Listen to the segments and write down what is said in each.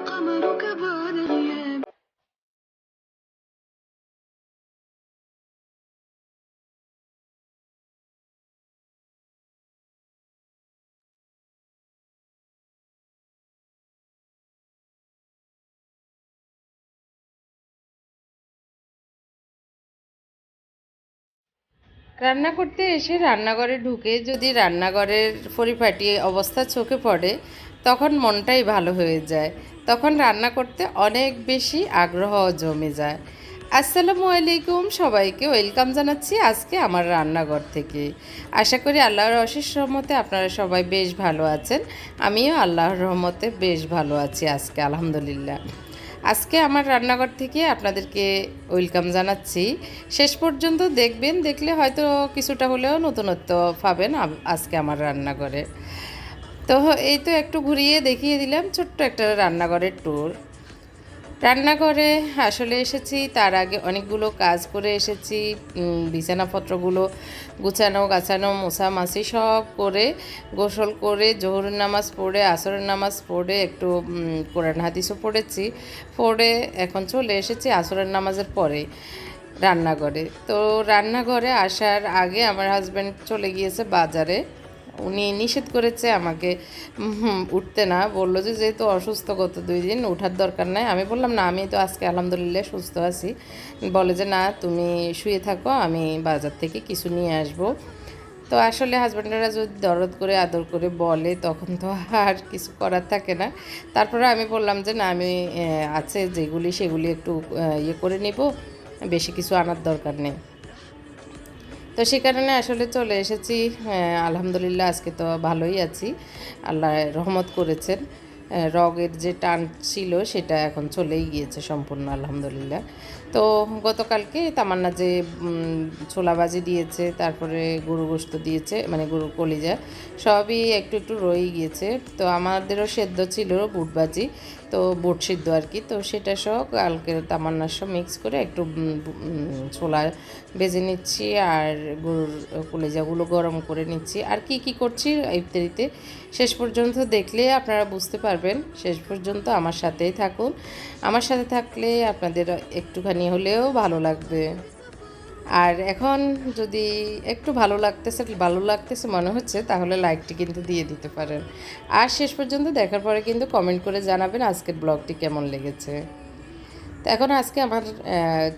قمرك بعد غياب রান্না করতে এসে রান্নাঘরে ঢুকে যদি রান্নাঘরের পরিপাটি অবস্থা চোখে পড়ে তখন মনটাই ভালো হয়ে যায়। তখন রান্না করতে অনেক বেশি আগ্রহ জমে যায়। আসসালামু আলাইকুম সবাইকে, ওয়েলকাম জানাচ্ছি আজকে আমার রান্নাঘর থেকে। আশা করি আল্লাহর অশেষ রহমতে আপনারা সবাই বেশ ভালো আছেন। আমিও আল্লাহর রহমতে বেশ ভালো আছি আজকে, আলহামদুলিল্লাহ। আজকে আমার রান্নাঘর থেকে আপনাদেরকে ওয়েলকাম জানাচ্ছি। শেষ পর্যন্ত দেখবেন, দেখলে হয়তো কিছুটা হলেও নতুনত্ব পাবেন আজকে আমার রান্নাঘরে। তো এই তো একটু ঘুরিয়ে দেখিয়ে দিলাম ছোট্ট একটা রান্নাঘরের ট্যুর রান্নাঘরে আসলে এসেছি, তার আগে অনেকগুলো কাজ করে এসেছি বিছানাপত্রগুলো গুছানো, গাছানো মোছামাছি সব করে, গোসল করে জোহরের নামাজ পড়ে, আসরের নামাজ পড়ে, একটু কোরআন হাদিসও পড়েছি, পড়ে এখন চলে এসেছি আসরের নামাজের পরে রান্নাঘরে। তো রান্নাঘরে আসার আগে আমার হাজব্যান্ড চলে গিয়েছে বাজারে। উনি নিষেধ করেছে, আমাকে উঠতে না। বলল যে যেহেতু অসুস্থ গত দুই দিন, ওঠার দরকার নাই। আমি বললাম, না, আমি তো আজকে আলহামদুলিল্লাহ সুস্থ আছি। বলে যে, না, তুমি শুয়ে থাকো, আমি বাজার থেকে কিছু নিয়ে আসব। তো আসলে হাজব্যান্ডেরা যদি দরদ করে, আদর করে বলে, তখন তো আর কিছু করার থাকে না। তারপরে আমি বললাম যে, না, আমি আছে যেগুলি, সেগুলি একটু ইয়ে করে নিব। বেশি কিছু আনার দরকার নেই। তো সে কারণে আসলে চলে এসেছি। আলহামদুলিল্লাহ আজকে তো ভালোই আছি। আল্লাহ রহমত করেছেন। রগের যে টান ছিল সেটা এখন চলেই গিয়েছে সম্পূর্ণ, আলহামদুলিল্লাহ। তো গতকালকে তামান্না যে উম, ছোলাবাজি দিয়েছে তারপরে গরু গোস্ত দিয়েছে মানে গরু কলিজা সবই একটু একটু রয়ে গিয়েছে। তো আমাদেরও সেদ্ধ ছিল বুট বুটবাজি তো বুট সিদ্ধ আর কি। তো সেটা সহ কালকে তামান্নার সব মিক্স করে একটু ছোলা বেজে নিচ্ছি আর গরুর কলিজাগুলো গরম করে নিচ্ছি। আর কি কি করছি ইফতারিতে শেষ পর্যন্ত দেখলে আপনারা বুঝতে পারবেন। শেষ পর্যন্ত আমার সাথেই থাকুন। আমার সাথে থাকলে আপনাদের একটুখানি হলেও ভালো লাগবে। আর এখন যদি একটু ভালো লাগতেছে ভালো লাগতেছে মনে হচ্ছে, তাহলে লাইকটি কিন্তু দিয়ে দিতে পারেন। আর শেষ পর্যন্ত দেখার পরে কিন্তু কমেন্ট করে জানাবেন আজকের ব্লগটি কেমন লেগেছে। তো এখন আজকে আমার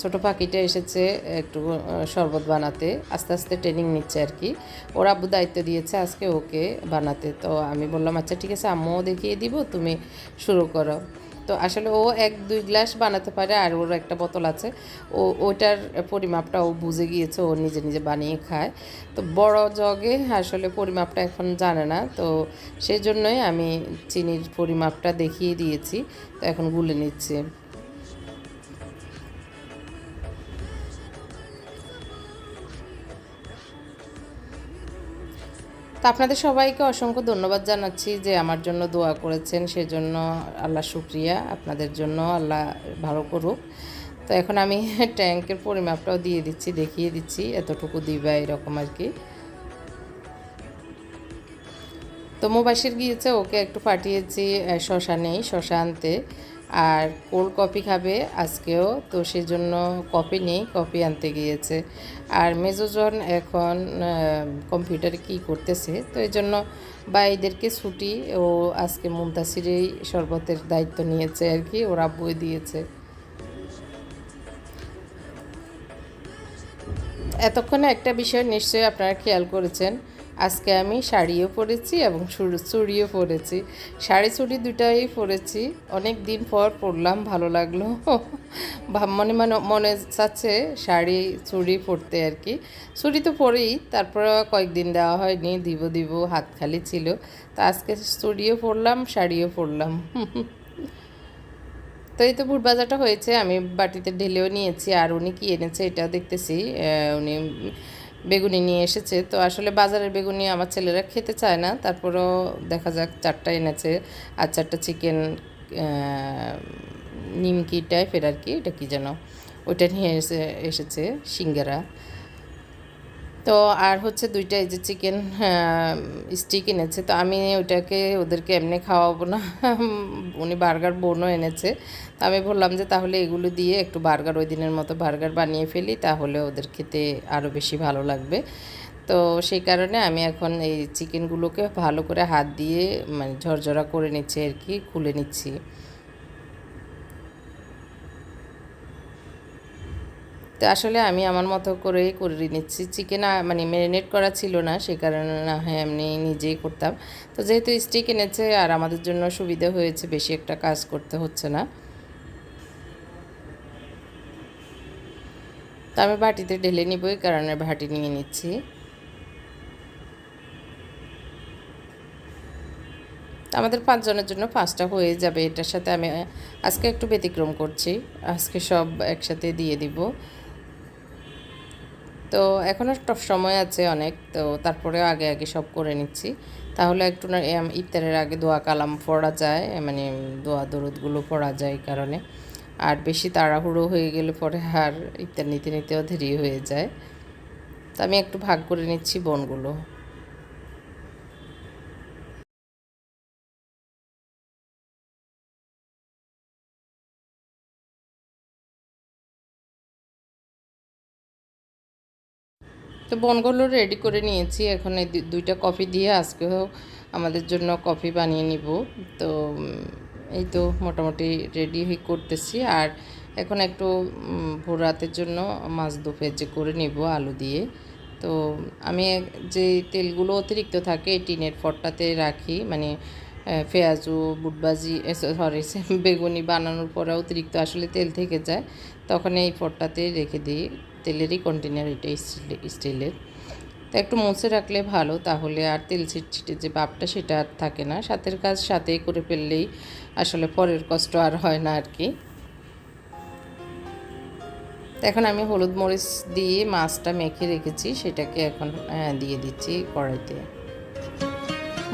ছোট পাখিটা এসেছে একটু শরবত বানাতে। আস্তে আস্তে ট্রেনিং নিচ্ছে আর কি। ওর আব্বু দায়িত্ব দিয়েছে আজকে ওকে বানাতে। তো আমি বললাম আচ্ছা ঠিক আছে, আম্মুও দেখিয়ে দিব, তুমি শুরু করো। তো আসলে ও এক দুই গ্লাস বানাতে পারে আর ওর একটা বোতল আছে। ও, ওটার পরিমাপটা ও বুঝে গিয়েছে, ও নিজে নিজে বানিয়ে খায়। তো বড় জগে আসলে পরিমাপটা এখন জানে না, তো সেই জন্যই আমি চিনির পরিমাপটা দেখিয়ে দিয়েছি। তো এখন গুলে নিচ্ছে। তো আপনাদের সবাইকে অসংখ্য ধন্যবাদ জানাচ্ছি যে আমার জন্য দোয়া করেছেন, সেজন্য আল্লাহ শুক্রিয়া, আপনাদের জন্য আল্লাহ ভালো করুক। তো এখন আমি ট্যাঙ্কের পরিমাপটাও দিয়ে দিচ্ছি, দেখিয়ে দিচ্ছি, এতটুকু দিবা এরকম আর কি। তো মোবাসির গিয়েছে, ওকে একটু পাঠিয়েছি শশা নেই, শশা আনতে। আর কোল্ড কফি খাবে আজকেও, তো সেজন্য কফি নেই, কফি আনতে গিয়েছে। আর মেজোজন এখন কম্পিউটারে কি করতেছে, তো এই জন্য বাইদেরকে ছুটি, ও আজকে মুমতাসিরেই শরবতের দায়িত্ব নিয়েছে আর কি, ওরা আব্বুই দিয়েছে। এতক্ষণে একটা বিষয় নিশ্চয়ই আপনারা খেয়াল করেছেন আজকে আমি শাড়িও পরেছি এবং চুড়- চুড়িও পরেছি। শাড়ি চুড়ি দুটাই পরেছি। অনেক দিন পর পরলাম, ভালো লাগল। মনে মনে মনে চাচ্ছে শাড়ি, চুড়ি পরতে আর কি। চুড়ি তো পরেই, তারপর কয়েকদিন দেওয়া হয়নি, দিব দিব, হাত খালি ছিল। তো আজকে চুড়িও পরলাম, শাড়িও পরলাম। তো এই তো বাজারটা হয়েছে, আমি বাটিতে ঢেলেও নিয়েছি, আর উনি কি এনেছে এটাও দেখতেছি। উনি বেগুনি নিয়ে এসেছে। তো আসলে বাজারের বেগুনি আমার ছেলেরা খেতে চায় না। তারপরও দেখা যাক চারটা এনেছে। আর চারটা চিকেন নিমকি টাইপের আর কি, এটা কি যেন? ওইটা নিয়ে এসে, এসেছে সিঙ্গারা। তো আর হচ্ছে দুইটা এই যে চিকেন স্টিক এনেছে। তো আমি ওইটাকে, ওদেরকে এমনি খাওয়াবো না। উনি বার্গার বোনও এনেছে। তো আমি বললাম যে, তাহলে এগুলো দিয়ে একটু বার্গার, ওই দিনের মতো বার্গার বানিয়ে ফেলি, তাহলে ওদের খেতে আরও বেশি ভালো লাগবে। তো সেই কারণে আমি এখন এই চিকেনগুলোকে ভালো করে হাত দিয়ে মানে ঝরঝরা করে নিচ্ছি আর কি, খুলে নিচ্ছি। তো আসলে আমি আমার মতো করেই করে নিচ্ছি। চিকেন মানে ম্যারিনেট করা ছিল না, সে কারণে না হয় এমনি নিজেই করতাম। তো যেহেতু স্টিক এনেছে আর আমাদের জন্য সুবিধা হয়েছে, বেশি একটা কাজ করতে হচ্ছে না। তো আমি বাটিতে ঢেলে নিব, এই কারণে ভাটি নিয়ে নিচ্ছি। আমাদের পাঁচজনের জন্য পাঁচটা হয়ে যাবে, এটার সাথে আমি আজকে একটু ব্যতিক্রম করছি। আজকে সব একসাথে দিয়ে দিব। তো এখনও সময় আছে অনেক, তো তারপরেও আগে আগে সব করে নিচ্ছি। তাহলে একটু না ইফতারের আগে দোয়া কালাম পড়া যায় মানে দোয়া দরুদগুলো পড়া যায় কারণে। আর বেশি তাড়াহুড়ো হয়ে গেলে পরে আর ইফতার নিতে, নিতেও দেরি হয়ে যায়। তো আমি একটু ভাগ করে নিচ্ছি বোনগুলো। তো বনগুলো রেডি করে নিয়েছি। এখন এই দুইটা কফি দিয়ে আজকেও আমাদের জন্য কফি বানিয়ে নিব। তো এই তো মোটামুটি রেডি হয়ে করতেছি। আর এখন একটু ভোর রাতের জন্য মাছ দু ভেজে করে নিব আলু দিয়ে। তো, আমি যে তেলগুলো অতিরিক্ত থাকে এই টিনের ফটটাতে রাখি। মানে পেঁয়াজু, বুটবাজি সরি বেগুনি বানানোর পরে অতিরিক্ত আসলে তেল থেকে যায়। তখন এই ফটটাতে রেখে দিই। তেলেরই কন্টেনার এটা স্টিল স্টিলের তা একটু মুছে রাখলে ভালো তাহলে আর তেল ছিটছিটে যে ভাবটা সেটা আর থাকে না। সাথের কাজ সাথেই করে ফেললেই আসলে পরের কষ্ট আর হয় না আর কি। এখন আমি হলুদ মরিচ দিয়ে মাছটা মেখে রেখেছি সেটাকে এখন আহ, দিয়ে দিচ্ছি কড়াইতে।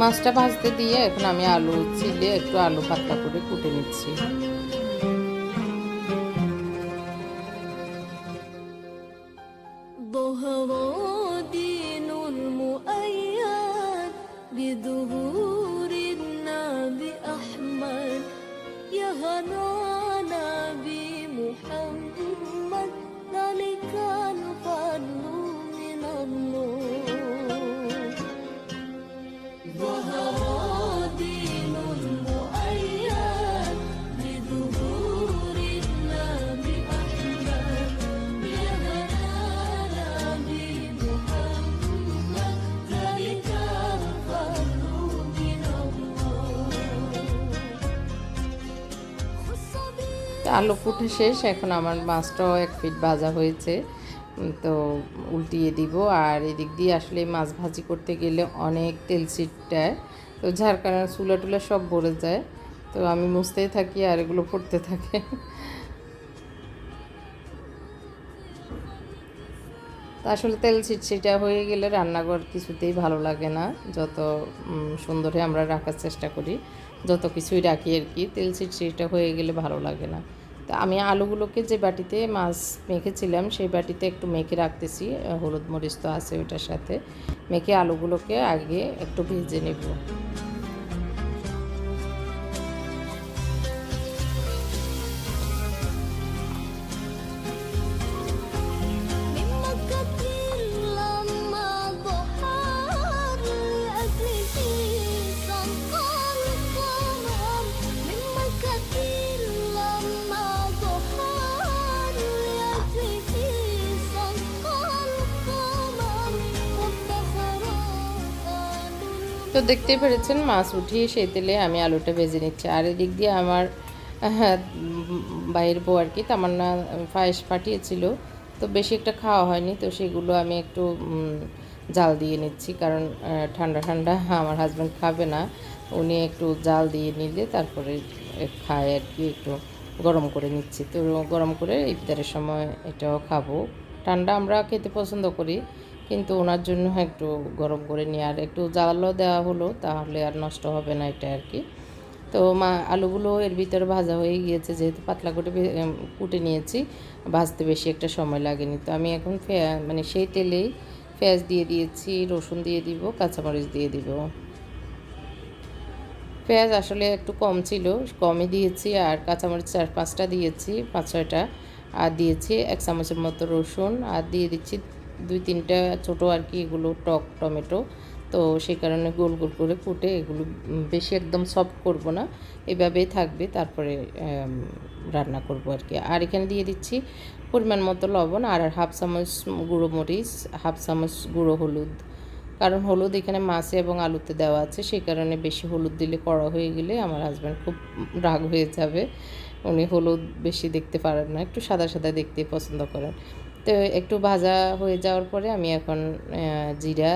মাছটা ভাজতে দিয়ে এখন আমি আলু চিলে একটু আলু পাতলা করে কুটে নিচ্ছি। আলু ফুটে শেষ, এখন আমার মাছটাও এক ফিট ভাজা হয়েছে। তো উল্টিয়ে দিব। আর এদিক দিয়ে আসলে মাছ ভাজি করতে গেলে অনেক তেল ছিটটায়। তো যার কারণে চুলা টুলা সব ভরে যায়। তো আমি মুছতেই থাকি আর এগুলো ফুটতে থাকে। আসলে তেল ছিটছিটা হয়ে গেলে রান্নাঘর কিছুতেই ভালো লাগে না। যত সুন্দরে আমরা রাখার চেষ্টা করি। যত কিছুই রাখি আর কি, তেল ছিটছিটা হয়ে গেলে ভালো লাগে না। তা আমি আলুগুলোকে যে বাটিতে মাছ মেখেছিলাম, সেই বাটিতে একটু মেখে রাখতেছি। হলুদ মরিচ তো আছে ওইটার সাথে। মেখে আলুগুলোকে আগে একটু ভেজে নেব। তো দেখতেই পেরেছেন মাছ উঠিয়ে সেই তেলে আমি আলুটা ভেজে নিচ্ছি। আর এদিক দিয়ে আমার হ্যাঁ, বাইরের বউ আর কি তামান্না পায়েস পাঠিয়েছিল। তো বেশি একটা খাওয়া হয়নি তো সেগুলো আমি একটু জাল দিয়ে নিচ্ছি। কারণ ঠান্ডা ঠান্ডা আমার হাজব্যান্ড খাবে না। উনি একটু জাল দিয়ে নিলে তারপরে খায় আর কি একটু গরম করে নিচ্ছি। তো গরম করে ইফতারের সময় এটাও খাব। ঠান্ডা আমরা খেতে পছন্দ করি। কিন্তু ওনার জন্য একটু গরম করে নিয়ে, আর একটু জ্বালালো দেওয়া হলো, তাহলে আর নষ্ট হবে না এটা আর কি। তো মা, আলুগুলো এর ভিতরে ভাজা হয়ে গিয়েছে, যেহেতু পাতলা করে কুটে নিয়েছি, ভাজতে বেশি একটা সময় লাগেনি। তো আমি এখন মানে সেই তেলেই পেঁয়াজ দিয়ে দিয়েছি, রসুন দিয়ে দিব, কাঁচামরিচ দিয়ে দিব। পেঁয়াজ আসলে একটু কম ছিল, কমই দিয়েছি, আর কাঁচামরিচ চার পাঁচটা দিয়েছি, পাঁচ ছয়টা, আর দিয়েছি এক চামচের মতো রসুন, আর দিয়ে দিচ্ছি দুই তিনটা ছোটো আর কি, এগুলো টক টমেটো। তো সেই কারণে গোল গোল করে ফুটে এগুলো বেশি একদম সফট করব না। এভাবেই থাকবে, তারপরে রান্না করব আর কি। আর এখানে দিয়ে দিচ্ছি পরিমাণ মতো লবণ আর হাফ চামচ গুঁড়ো মরিচ, হাফ চামচ গুঁড়ো হলুদ। কারণ হলুদ এখানে মাছে এবং আলুতে দেওয়া আছে, সেই কারণে বেশি হলুদ দিলে কড়া হয়ে গেলে আমার হাজব্যান্ড খুব রাগ হয়ে যাবে। উনি হলুদ বেশি দেখতে পারেন না, একটু সাদা সাদা দেখতে পছন্দ করেন। তো একটু ভাজা হয়ে যাওয়ার পরে আমি এখন জিরা,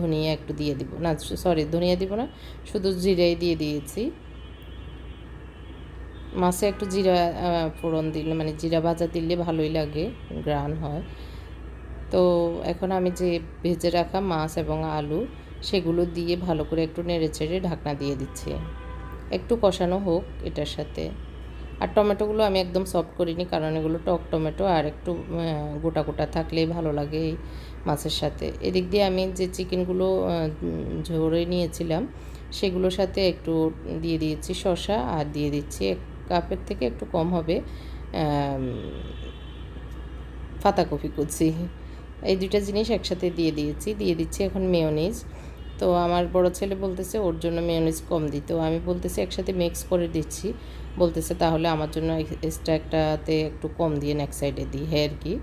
ধনিয়া একটু দিয়ে দিব। না সরি ধনিয়া দিব না, শুধু জিরাই দিয়ে দিয়েছি। মাছে একটু জিরা ফোড়ন দিলে মানে জিরা ভাজা দিলে ভালোই লাগে গ্রান হয়। তো এখন আমি যে ভেজে রাখা মাছ এবং আলু, সেগুলো দিয়ে ভালো করে একটু নেড়ে চেড়ে ঢাকনা দিয়ে দিচ্ছি। একটু কষানো হোক এটার সাথে। আর টমেটোগুলো আমি একদম সফট করিনি, কারণ এগুলো টক টমেটো আর একটু গোটা গোটা থাকলেই ভালো লাগে এই মাছের সাথে। এদিক দিয়ে আমি যে চিকেনগুলো ঝরে নিয়েছিলাম, সেগুলোর সাথে একটু দিয়ে দিয়েছি শসা আর দিয়ে দিচ্ছি এক কাপের থেকে একটু কম হবে পাতাকপি কুচি। এই দুইটা জিনিস একসাথে দিয়ে দিয়েছি, দিয়ে দিচ্ছি এখন মেয়নিজ। তো আমার বড় ছেলে বলতেছে, ওর জন্য মেয়োনিজ কম দিতে আমি বলতেছি, একসাথে মিক্স করে দিচ্ছি। বলতেছে, তাহলে আমার জন্য এক্সট্রা একটাতে একটু কম দিয়ে এক সাইডে দিই। হ্যাঁ আর কি।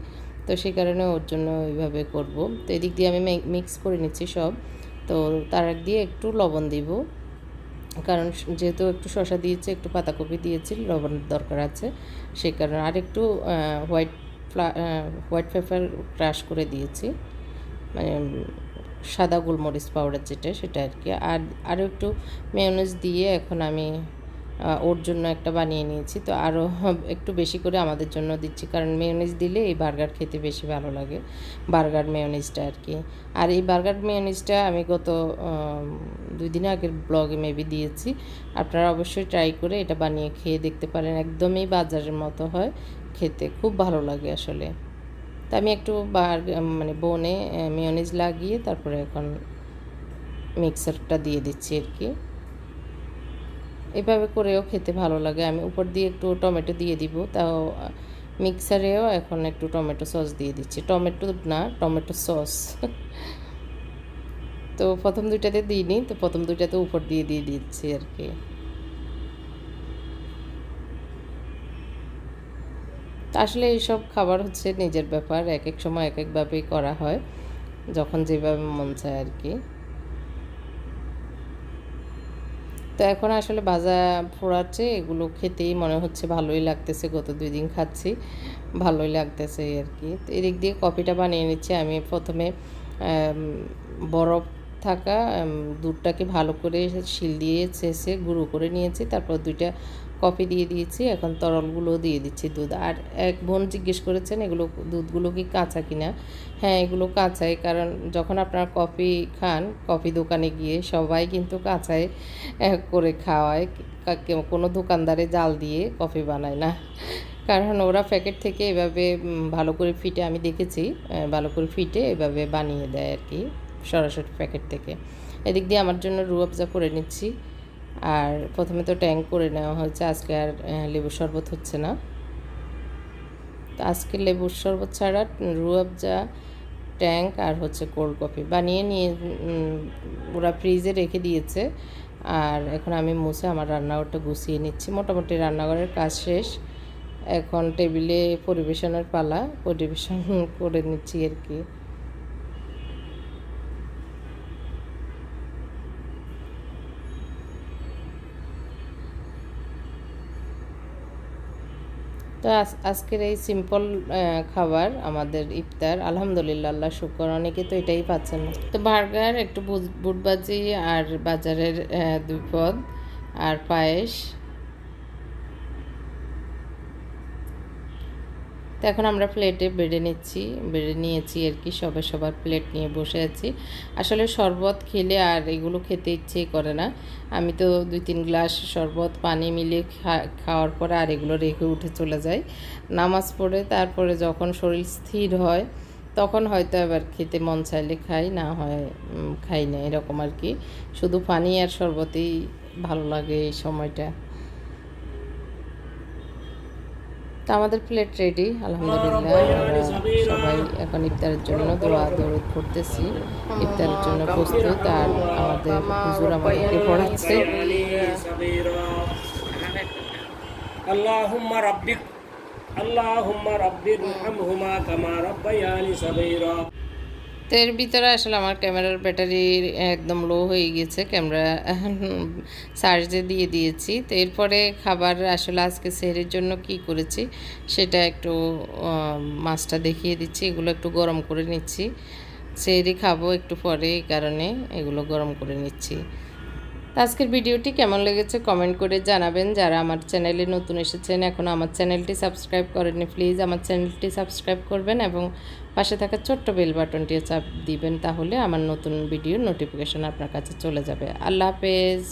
তো সেই কারণে ওর জন্য ওইভাবে করব। তো এদিক দিয়ে আমি মিক্স করে নিচ্ছি সব। তো তার এক দিয়ে একটু লবণ দিব। কারণ যেহেতু একটু শশা দিয়েছি, একটু পাতাকপি দিয়েছি লবণের দরকার আছে। সেই কারণে আর একটু হোয়াইট ফ্লা হোয়াইট পেপার ক্রাশ করে দিয়েছি। মানে সাদা গোলমরিচ পাউডার যেটা, সেটা আর কি। আর, আরও একটু মেয়নেজ দিয়ে এখন আমি ওর জন্য একটা বানিয়ে নিয়েছি। তো আরও একটু বেশি করে আমাদের জন্য দিচ্ছি। কারণ মেয়নিজ দিলে এই বার্গার খেতে বেশি ভালো লাগে। বার্গার মেয়নিজটা আর কি। আর এই বার্গার মেয়নিজটা আমি গত দুই দিন আগের ব্লগে মেবি দিয়েছি। আপনারা অবশ্যই ট্রাই করে এটা বানিয়ে খেয়ে দেখতে পারেন। একদমই বাজারের মতো হয়। খেতে খুব ভালো লাগে আসলে। তো আমি একটু বার মানে বনে মেয়নিজ লাগিয়ে তারপরে এখন মিক্সারটা দিয়ে দিচ্ছি আর কি। এভাবে করেও খেতে ভালো লাগে। আমি উপর দিয়ে একটু টমেটো দিয়ে দিব। তাও, মিক্সারেও এখন একটু টমেটো সস দিয়ে দিচ্ছি। টমেটো না, টমেটো সস। তো প্রথম দুইটাতে দিইনি, তো প্রথম দুইটাতে উপর দিয়ে দিয়ে দিচ্ছি আর কি। আসলে এইসব খাবার হচ্ছে নিজের ব্যাপার। এক এক সময় এক একভাবেই করা হয়, যখন যেভাবে মন চায় আর কি। তো এখন আসলে ভাজা ফোড়াচ্ছে এগুলো খেতেই মনে হচ্ছে ভালোই লাগতেছে, গত দুই দিন খাচ্ছি, ভালোই লাগতেছে আর কি তো এদিক দিয়ে কফিটা বানিয়ে নিচ্ছি, আমি প্রথমে বরফ থাকা দুধটাকে ভালো করে শিল দিয়ে ছেঁচে গুঁড়ো করে নিয়েছি, তারপর দুইটা কফি দিয়ে দিয়েছি, এখন তরলগুলো দিয়ে দিচ্ছি দুধ। আর এক বোন জিজ্ঞেস করেছেন, এগুলো দুধগুলো কি কাঁচা কিনা? হ্যাঁ এগুলো কাঁচাই, কারণ যখন আপনারা কফি খান, কফি দোকানে গিয়ে সবাই কিন্তু কাঁচাই করে খাওয়ায়। কোনো দোকানদারে জাল দিয়ে কফি বানায় না। কারণ ওরা প্যাকেট থেকে এভাবে ভালো করে ফিটে, আমি দেখেছি ভালো করে ফিটে এভাবে বানিয়ে দেয় আর কি, সরাসরি প্যাকেট থেকে। এদিক দিয়ে আমার জন্য রুয়াবজা করে নিচ্ছি। আর প্রথমে তো ট্যাঙ্ক করে নেওয়া হয়েছে, আজকে আর লেবুর শরবত হচ্ছে না। তো আজকে লেবুর শরবত ছাড়া রুয়াবজা ট্যাঙ্ক আর হচ্ছে কোল্ড কফি বানিয়ে নিয়ে ওরা ফ্রিজে রেখে দিয়েছে। আর এখন আমি মুছে আমার রান্নাঘরটা গুছিয়ে নিচ্ছি। মোটামুটি রান্নাঘরের কাজ শেষ। এখন টেবিলে পরিবেশনের পালা, পরিবেশন করে নিচ্ছি আর কি। তো আজ- আজকের এই সিম্পল খাবার আমাদের ইফতার, আলহামদুলিল্লাহ, আল্লাহ শুকর, অনেকে তো এটাই পাচ্ছেন না। তো বার্গার, একটু বুট- বুটবাজি আর বাজারের দুই পদ আর পায়েস। তো এখন আমরা প্লেটে বেড়ে নিচ্ছি, বেড়ে নিয়েছি আর কি সবাই সবার প্লেট নিয়ে বসে আছি। আসলে শরবত খেলে আর এগুলো খেতে ইচ্ছেই করে না। আমি তো দুই তিন গ্লাস শরবত পানি মিলিয়ে খা- খাওয়ার পরে আর এগুলো রেখে উঠে চলে যাই। নামাজ পড়ে তারপরে যখন শরীর স্থির হয়, তখন হয়তো আবার খেতে মন চাইলে খাই, না হয় খাই না, এরকম আর কি। শুধু পানি আর শরবতেই ভালো লাগে এই সময়টা। তো আমাদের প্লেট রেডি আলহামদুলিল্লাহ আমরা সবাই এখন ইফতারের জন্য দোয়া দৌড় করতেছি ইফতারের জন্য প্রস্তুত আর আমাদের হুজুর আমাদেরকে পড়াচ্ছে اللهم ربك اللهم رب ارحمهما كما ربياني صغيرا তো এর ভিতরে আসলে আমার ক্যামেরার ব্যাটারি একদম লো হয়ে গেছে ক্যামেরা চার্জে দিয়ে দিয়েছি। তো এরপরে খাবার আসলে আজকে সেহের জন্য কি করেছি, সেটা একটু মাছটা দেখিয়ে দিচ্ছি, এগুলো একটু গরম করে নিচ্ছি। সেহেরি খাব একটু পরে এই কারণে এগুলো গরম করে নিচ্ছি। আজকের ভিডিওটি কেমন লেগেছে কমেন্ট করে জানাবেন। যারা আমার চ্যানেলে নতুন এসেছেন, এখন আমার চ্যানেলটি সাবস্ক্রাইব করেননি প্লিজ আমার চ্যানেলটি সাবস্ক্রাইব করবেন এবং পাশে থাকা ছোট্ট বেল বাটনটিও চাপ দিবেন, তাহলে আমার নতুন ভিডিও নোটিফিকেশান আপনার কাছে চলে যাবে। আল্লাহ হাফেজ।